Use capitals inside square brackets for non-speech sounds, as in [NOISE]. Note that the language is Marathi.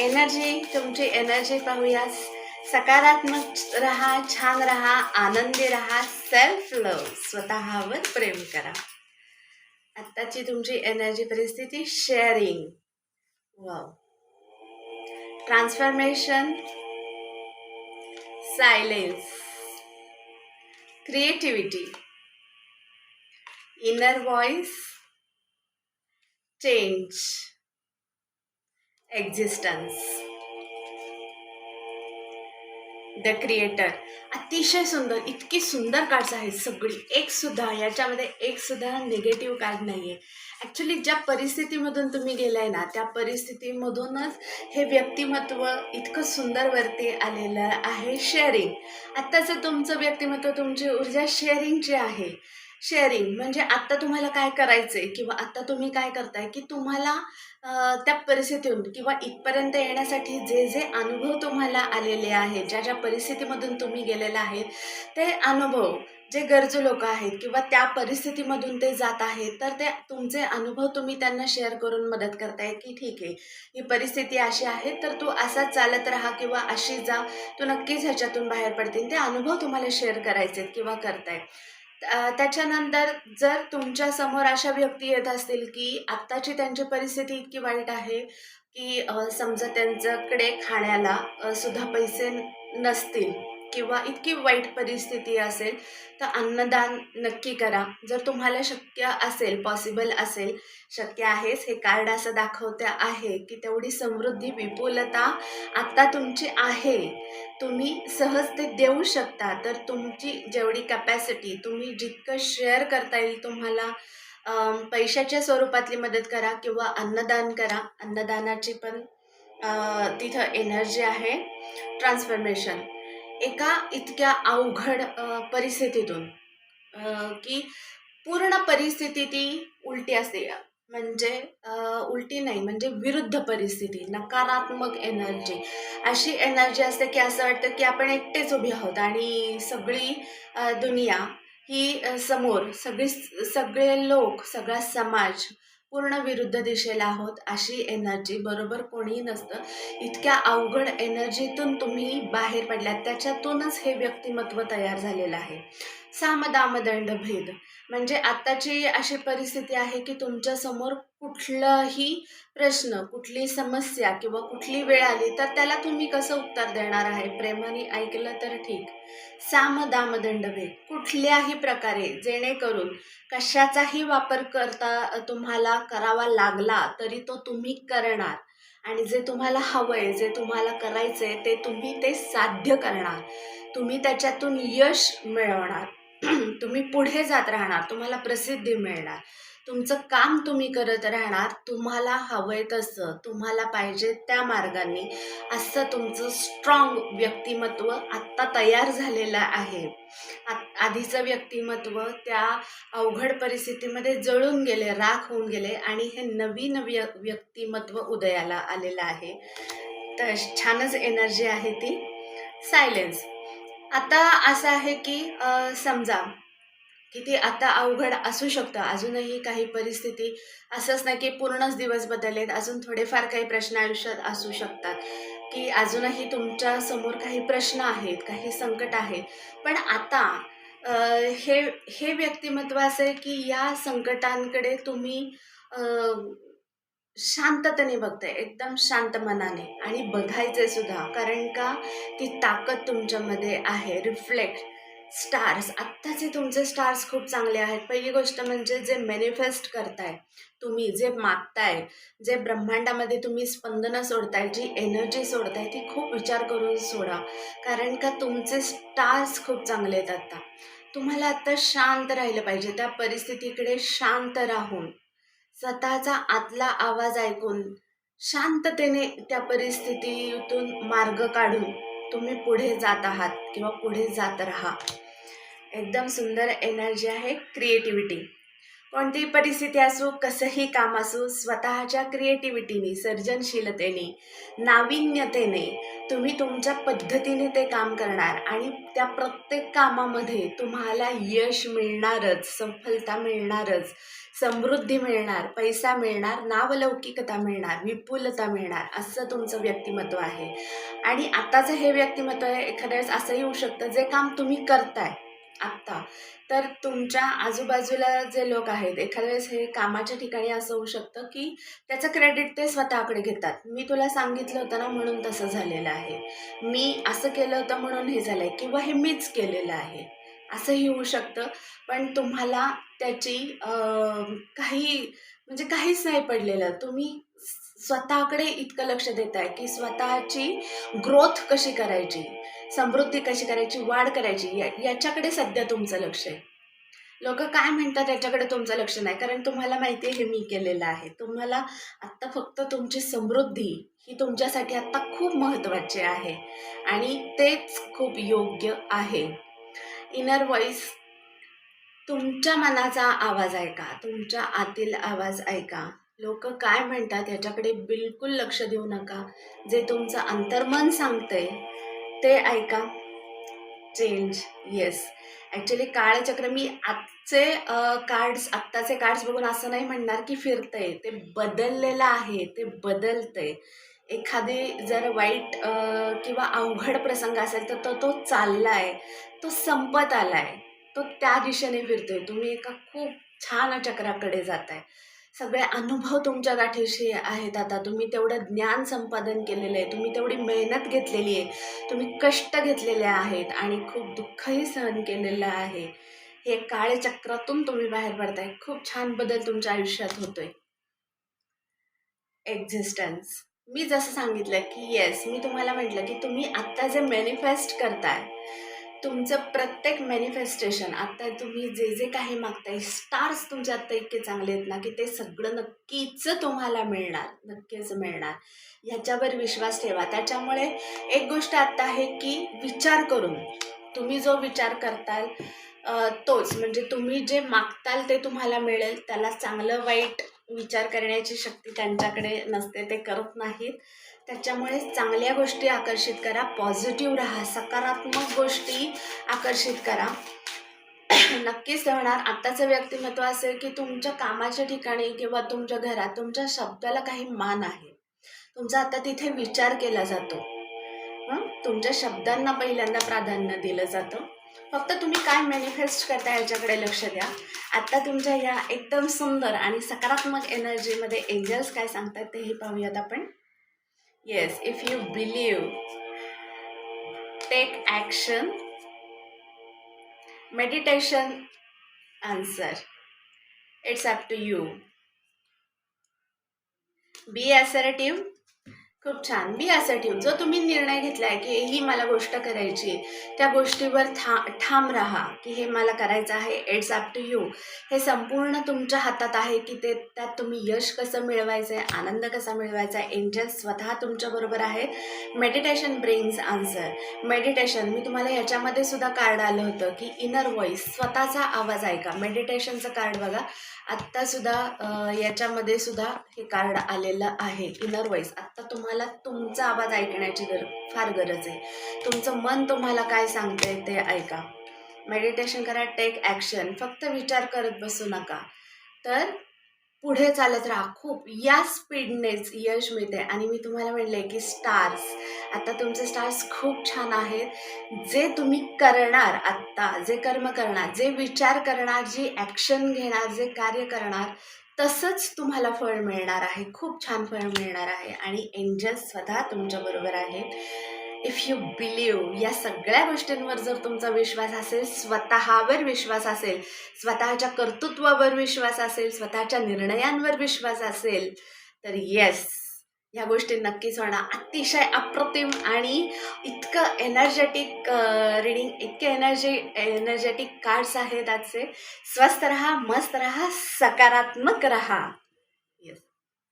एनर्जी तुमची एनर्जी पाहूया सकारात्मक रहा छान रहा आनंदी रहा सेल्फ लव स्वतःवर प्रेम करा. आत्ताची तुमची एनर्जी परिस्थिती sharing wow transformation silence creativity inner voice change existence the creator अतिशय सुंदर इतकी सुंदर कार्ड्स आहेत सगळी. एक सुद्धा याच्यामध्ये एक सुद्धा निगेटिव्ह कार्ड नाही आहे ॲक्च्युली ज्या परिस्थितीमधून तुम्ही गेलाय ना त्या परिस्थितीमधूनच हे व्यक्तिमत्व इतकं सुंदर वरती आलेलं आहे शेअरिंग आत्ताचं तुमचं व्यक्तिमत्व तुमची ऊर्जा शेअरिंगची आहे शेअरिंग म्हणजे आत्ता तुम्हाला काय करायचंय किंवा आत्ता तुम्ही काय करताय की तुम्हाला त्या परिस्थितीतून किंवा इथपर्यंत येण्यासाठी जे जे अनुभव तुम्हाला आलेले आहेत ज्या ज्या परिस्थितीमधून तुम्ही गेलेला आहेत ते अनुभव जे गरजू लोक आहेत किंवा त्या परिस्थितीमधून ते जात आहेत तर ते तुमचे अनुभव तुम्ही त्यांना शेअर करून मदत करताय की ठीक आहे ही परिस्थिती अशी आहे तर तू असा चालत राहा किंवा अशी जा तू नक्कीच ह्याच्यातून बाहेर पडतील. ते अनुभव तुम्हाला शेअर करायचे किंवा करताय त्याच्यानंतर जर तुमच्यासमोर अशा व्यक्ती येत असतील की आत्ताची त्यांची परिस्थिती इतकी वाईट आहे की समजा त्यांच्याकडे खाण्याला सुद्धा पैसे नसतील किंवा इतकी वाईट परिस्थिती असेल तर अन्नदान नक्की करा. जर तुम्हाला शक्य असेल पॉसिबल असेल शक्य आहेच हे कार्ड असं दाखवते आहे की तेवढी समृद्धी विपुलता आत्ता तुमची आहे. तुम्ही सहज ते देऊ शकता. तर तुमची जेवढी कॅपॅसिटी तुम्ही जितकं शेअर करता येईल तुम्हाला पैशाच्या स्वरूपातली मदत करा किंवा अन्नदान करा. अन्नदानाची पण तिथं एनर्जी आहे. ट्रान्सफॉर्मेशन एका इतक्या अवघड परिस्थितीतून की पूर्ण परिस्थिती ती उलटी असते. म्हणजे उलटी नाही म्हणजे विरुद्ध परिस्थिती नकारात्मक एनर्जी अशी एनर्जी असते की असं वाटतं की आपण एकटेच उभी आहोत आणि सगळी दुनिया ही समोर सगळी सगळे लोक सगळा समाज पूर्ण विरुद्ध दिशेला आहोत अशी एनर्जी बरोबर कोणीही नसतं. इतक्या अवघड एनर्जीतून तुम्ही बाहेर पडल्यात त्याच्यातूनच हे व्यक्तिमत्व तयार झालेलं आहे. सामदामदंड भेद म्हणजे आत्ताची अशी परिस्थिती आहे की तुमच्यासमोर कुठलाही प्रश्न कुठली समस्या किंवा कुठली वेळ आली तर त्याला तुम्ही कसं उत्तर देणार आहे? प्रेमाने ऐकलं तर ठीक. सामदामदंड भेद कुठल्याही प्रकारे जेणेकरून कशाचाही वापर करता तुम्हाला करावा लागला तरी तो तुम्ही करणार. आणि जे तुम्हाला हवंय जे तुम्हाला करायचंय ते तुम्ही ते साध्य करणार. तुम्ही त्याच्यातून यश मिळवणार. [CLEARS THROAT] तुम्ही पुढे जात राहणार तुम्हाला प्रसिद्धी मिळणार. तुमचं काम तुम्ही करत राहणार तुम्हाला हवं आहे तसं तुम्हाला पाहिजे त्या मार्गाने असं तुमचं स्ट्रॉंग व्यक्तिमत्व आत्ता तयार झालेलं आहे. आ आधीचं व्यक्तिमत्व त्या अवघड परिस्थितीमध्ये जळून गेले राख होऊन गेले आणि हे नवीन व्य व्यक्तिमत्व उदयाला आलेलं आहे. तर छानच एनर्जी आहे ती. सायलेन्स आता असं आहे की समजा की ते आता अवघड असू शकतं. अजूनही काही परिस्थिती असंच नाही की पूर्णच दिवस बदललेत. अजून थोडेफार काही प्रश्न आयुष्यात असू शकतात की अजूनही तुमच्यासमोर काही प्रश्न आहेत काही संकट आहे पण आता हे हे व्यक्तिमत्व असं आहे की या संकटांकडे तुम्ही शांततेने बघताय एकदम शांत मनाने. आणि बघायचे सुद्धा कारण का? ती ताकद तुमच्यामध्ये आहे. रिफ्लेक्ट स्टार्स आत्ताचे तुमचे स्टार्स खूप चांगले आहेत. पहिली गोष्ट म्हणजे जे मॅनिफेस्ट करताय तुम्ही जे मागताय जे ब्रह्मांडामध्ये तुम्ही स्पंदनं सोडताय जी एनर्जी सोडताय ती खूप विचार करून सोडा. कारण का? तुमचे स्टार्स खूप चांगले आहेत आत्ता. तुम्हाला आत्ता शांत राहिलं पाहिजे. त्या परिस्थितीकडे शांत राहून. स्वतःचा आतला आवाज ऐकून शांततेने त्या परिस्थितीतून मार्ग काढून तुम्ही पुढे जात आहात किंवा पुढे जात राहा. एकदम सुंदर एनर्जी आहे क्रिएटिव्हिटी कोणतीही परिस्थिती असो कसंही काम असो स्वतःच्या क्रिएटिव्हिटीने सर्जनशीलतेने नाविन्यतेने तुम्ही तुमच्या पद्धतीने ते काम करणार आणि त्या प्रत्येक कामामध्ये तुम्हाला यश मिळणारच सफलता मिळणारच समृद्धी मिळणार पैसा मिळणार नावलौकिकता मिळणार विपुलता मिळणार असं तुमचं व्यक्तिमत्व आहे. आणि आत्ताचं हे व्यक्तिमत्व आहे एखाद्या वेळेस असं येऊ शकतं जे काम तुम्ही करताय आत्ता. तर तुमच्या आजूबाजूला जे लोक आहेत एखाद्या वेळेस हे कामाच्या ठिकाणी असं होऊ शकतं की त्याचं क्रेडिट ते स्वतःकडे घेतात. मी तुला सांगितलं होतं ना म्हणून तसं झालेलं आहे. मी असं केलं होतं म्हणून हे झालं आहे किंवा हे मीच केलेलं आहे. असंही होऊ शकतं. पण तुम्हाला त्याची काही म्हणजे काहीच नाही पडलेलं. तुम्ही स्वतःकडे इतकं लक्ष देत आहे की स्वतःची ग्रोथ कशी करायची? समृद्धी कशी करायची वाढ करायची या याच्याकडे सध्या तुमचं लक्ष आहे. लोक काय म्हणतात याच्याकडे तुमचं लक्ष नाही कारण तुम्हाला माहिती आहे हे मी केलेलं आहे. तुम्हाला आत्ता फक्त तुमची समृद्धी ही तुमच्यासाठी आत्ता खूप महत्त्वाची आहे. आणि तेच खूप योग्य आहे. इनर व्हॉइस तुमच्या मनाचा आवाज ऐका तुमच्या आतील आवाज ऐका. लोक काय म्हणतात याच्याकडे बिलकुल लक्ष देऊ नका. जे तुमचं अंतर्मन सांगतंय ते ऐका. चेंज येस ॲक्च्युली काळचक्र मी आजचे कार्ड्स आत्ताचे कार्ड्स बघून असं नाही म्हणणार की फिरतंय. ते बदललेलं आहे ते बदलतंय. एखादी जर वाईट किंवा अवघड प्रसंग असेल तर तो तो चालला आहे तो संपत आला आहे तो त्या दिशेने फिरतोय. तुम्ही एका खूप छान चक्राकडे जात आहे सगळे अनुभव तुमच्या गाठीशी आहेत आता. तुम्ही तेवढं ज्ञान संपादन केलेलं आहे. तुम्ही तेवढी मेहनत घेतलेली आहे. तुम्ही कष्ट घेतलेले आहेत आणि खूप दुःखही सहन केलेलं आहे. हे काळे चक्रातून तुम्ही बाहेर पडताय. खूप छान बदल तुमच्या आयुष्यात होतोय. एक्झिस्टन्स मी जसं सांगितलं की येस मी तुम्हाला म्हटलं की तुम्ही आत्ता जे मॅनिफेस्ट करताय तुमचं प्रत्येक मॅनिफेस्टेशन आत्ता तुम्ही जे जे काही मागताय स्टार्स तुमच्या आत्ता इतके चांगले आहेत ना की ते सगळं नक्कीच तुम्हाला मिळणार नक्कीच मिळणार. ह्याच्यावर विश्वास ठेवा. त्याच्यामुळे एक गोष्ट आत्ता आहे की विचार करून तुम्ही जो विचार करताल तोच. म्हणजे तुम्ही जे मागताल ते तुम्हाला मिळेल त्याला चांगलं वाईट विचार करण्याची शक्ती त्यांच्याकडे नसते ते करत नाहीत. त्याच्यामुळे चांगल्या गोष्टी आकर्षित करा पॉझिटिव्ह राहा सकारात्मक गोष्टी आकर्षित करा. [CLEARS THROAT] नक्कीच होणार आत्ताचं व्यक्तिमत्व असेल की तुमच्या कामाच्या ठिकाणी किंवा तुमच्या घरात तुमच्या शब्दाला काही मान आहे. तुमचा आता तिथे विचार केला जातो. तुमच्या शब्दांना पहिल्यांदा प्राधान्य दिलं जातं. फक्त तुम्ही काय मॅनिफेस्ट करता याच्याकडे लक्ष द्या. आत्ता तुमच्या या एकदम सुंदर आणि सकारात्मक एनर्जीमध्ये एंजल्स काय सांगतात तेही पाहूयात आपण. Yes if you believe take action meditation answer it's up to you be assertive खूप छान. बी ठेवून जो तुम्ही निर्णय घेतला आहे की ही मला गोष्ट करायची आहे त्या गोष्टीवर था ठाम राहा की हे मला करायचं आहे इट्स अप टू यू हे संपूर्ण तुमच्या हातात आहे की ते त्यात तुम्ही यश कसं मिळवायचं आहे आनंद कसा मिळवायचा आहे एंजल स्वतः तुमच्याबरोबर आहे. मेडिटेशन ब्रेन्स आन्सर मेडिटेशन मी तुम्हाला याच्यामध्ये सुद्धा कार्ड आलं होतं की इनर व्हॉइस स्वतःचा आवाज ऐका. मेडिटेशनचं कार्ड बघा. आत्तासुद्धा याच्यामध्ये सुद्धा हे कार्ड आलेलं आहे इनर व्हॉइस आत्ता तुम्हाला तुमचा आवाज ऐकण्याची गर फार गरज आहे. तुमचं मन तुम्हाला काय सांगतंय ते ऐका. मेडिटेशन करा टेक ॲक्शन फक्त विचार करत बसू नका. तर पुढे चालत राहा. खूप या स्पीडनेच यश मिळते आणि मी तुम्हाला म्हणले की स्टार्स आता तुमचे स्टार्स खूप छान आहेत. जे तुम्ही करणार आत्ता जे कर्म करणार जे विचार करणार जी ॲक्शन घेणार जे कार्य करणार तसंच तुम्हाला फळ मिळणार आहे. खूप छान फळ मिळणार आहे आणि एंजल्स स्वतः तुमच्याबरोबर आहेत. इफ यू बिलीव या सगळ्या गोष्टींवर जर तुमचा विश्वास असेल स्वतःवर विश्वास असेल स्वतःच्या कर्तृत्वावर विश्वास असेल स्वतःच्या निर्णयांवर विश्वास असेल तर येस ह्या गोष्टी नक्कीच होणार. अतिशय अप्रतिम आणि इतकं एनर्जेटिक रिडिंग इतके एनर्जी एनर्जेटिक कार्ड्स आहेत आजचे. स्वस्त रहा मस्त रहा सकारात्मक रहा.